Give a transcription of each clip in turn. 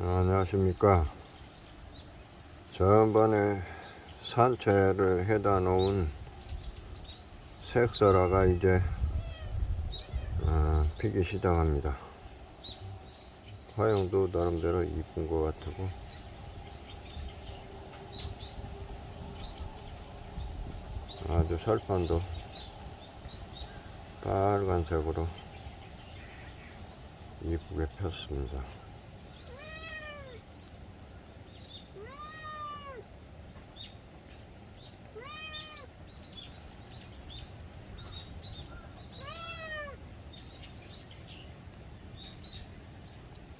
안녕하십니까. 전번에 산채를 해다 놓은 색소라가 이제 어, 피기 시작합니다. 화형도 나름대로 이쁜 것 같고 아주 설판도 빨간색으로 이쁘게 폈습니다.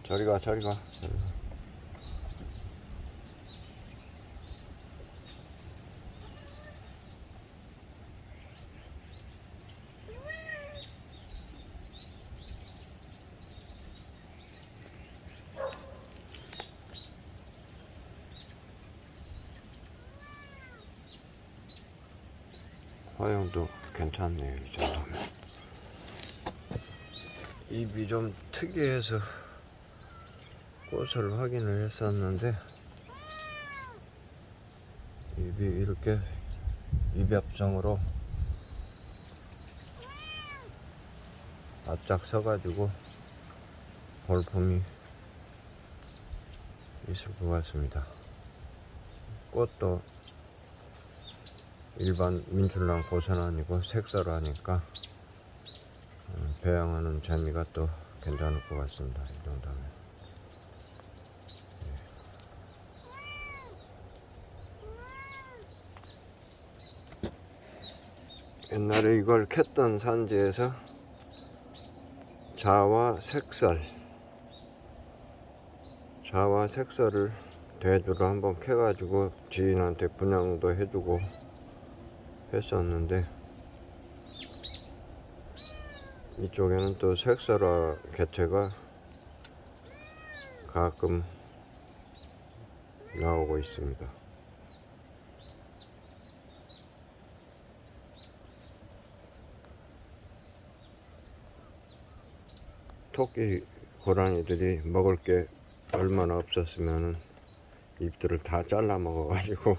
저리 가, 저리 가. 저리 가. 화형도 괜찮네요, 이 정도면. 입이 좀 특이해서 꽃을 확인을 했었는데 입이 이렇게 입엽성으로 바짝 서가지고 볼품이 있을 것 같습니다. 꽃도 일반 민출랑 꽃은 아니고 색소로 하니까 어, 배양하는 재미가 또 괜찮을 것 같습니다. 이 정도면. 옛날에 이걸 캤던 산지에서 자와 색살 자와 색살을 대두로 한번 캐가지고 지인한테 분양도 해주고 했었는데 이쪽에는 또 색살화 개체가 가끔 나오고 있습니다. 토끼 고라니들이 먹을 게 얼마나 없었으면은 잎들을 다 잘라 먹어가지고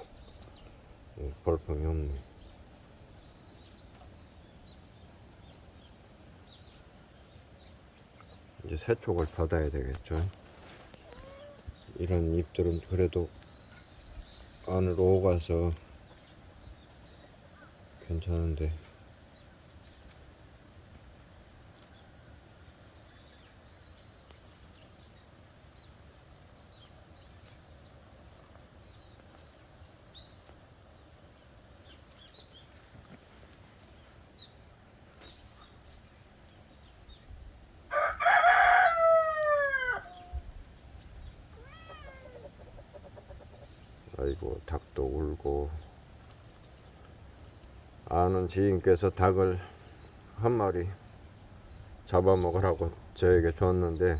예, 볼품이 없네. 이제 세촉을 받아야 되겠죠. 이런 잎들은 그래도 안으로 오가서 괜찮은데 아이고 닭도 울고 아는 지인께서 닭을 한 마리 잡아먹으라고 저에게 줬는데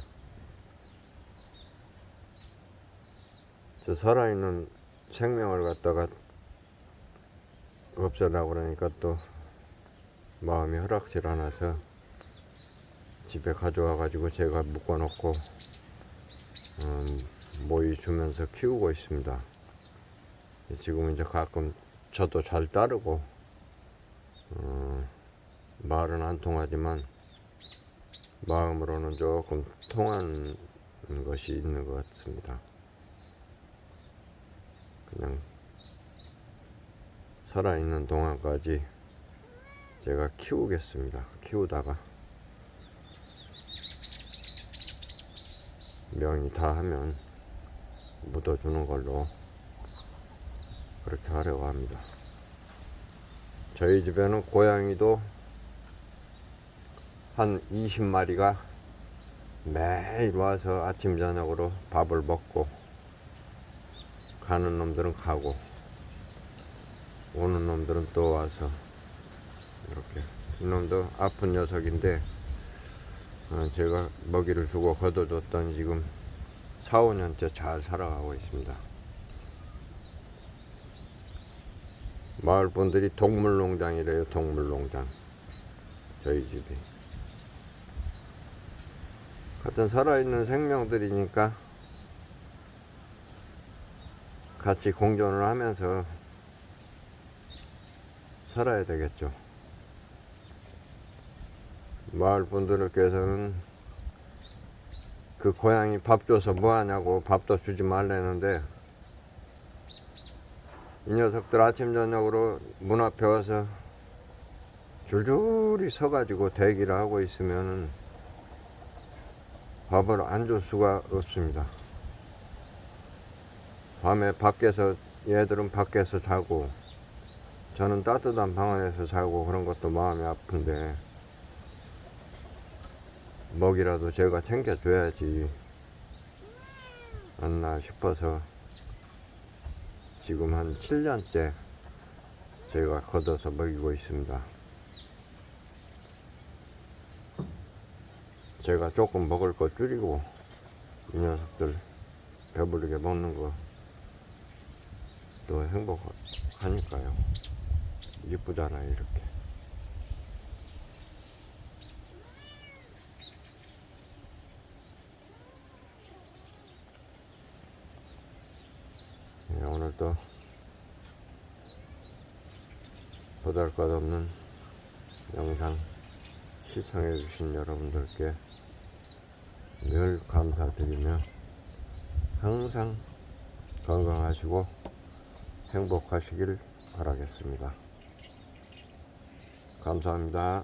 저 살아있는 생명을 갖다가 없애려고 그러니까 또 마음이 허락질 않아서 집에 가져와 가지고 제가 묶어놓고 음, 모이 주면서 키우고 있습니다. 지금 이제 가끔 저도 잘 따르고 어, 말은 안 통하지만 마음으로는 조금 통하는 것이 있는 것 같습니다. 그냥 살아있는 동안까지 제가 키우겠습니다. 키우다가 명이 다 하면 묻어주는 걸로 그렇게 하려고 합니다. 저희 집에는 고양이도 한 20마리가 매일 와서 아침 저녁으로 밥을 먹고 가는 놈들은 가고 오는 놈들은 또 와서 이렇게 이놈도 아픈 녀석인데 어, 제가 먹이를 주고 걷어줬더니 지금 4, 5년째 잘 살아가고 있습니다. 마을 분들이 동물농장이래요, 동물농장. 저희 집이. 같은 살아있는 생명들이니까 같이 공존을 하면서 살아야 되겠죠. 마을 분들께서는 그 고양이 밥 줘서 뭐 하냐고 밥도 주지 말라는데 이 녀석들 아침 저녁으로 문 앞에 와서 줄줄이 서가지고 대기를 하고 있으면은 밥을 안 줄 수가 없습니다. 밤에 밖에서 얘들은 밖에서 자고 저는 따뜻한 방 안에서 자고 그런 것도 마음이 아픈데 먹이라도 제가 챙겨줘야지 않나 싶어서 지금 한 7년째 제가 걷어서 먹이고 있습니다. 제가 조금 먹을 거 줄이고 이 녀석들 배부르게 먹는 거또 행복하니까요. 이쁘잖아요, 이렇게. 네, 오늘도 보잘 것 없는 영상 시청해 주신 여러분들께 늘 감사드리며 항상 건강하시고 행복하시길 바라겠습니다. 감사합니다.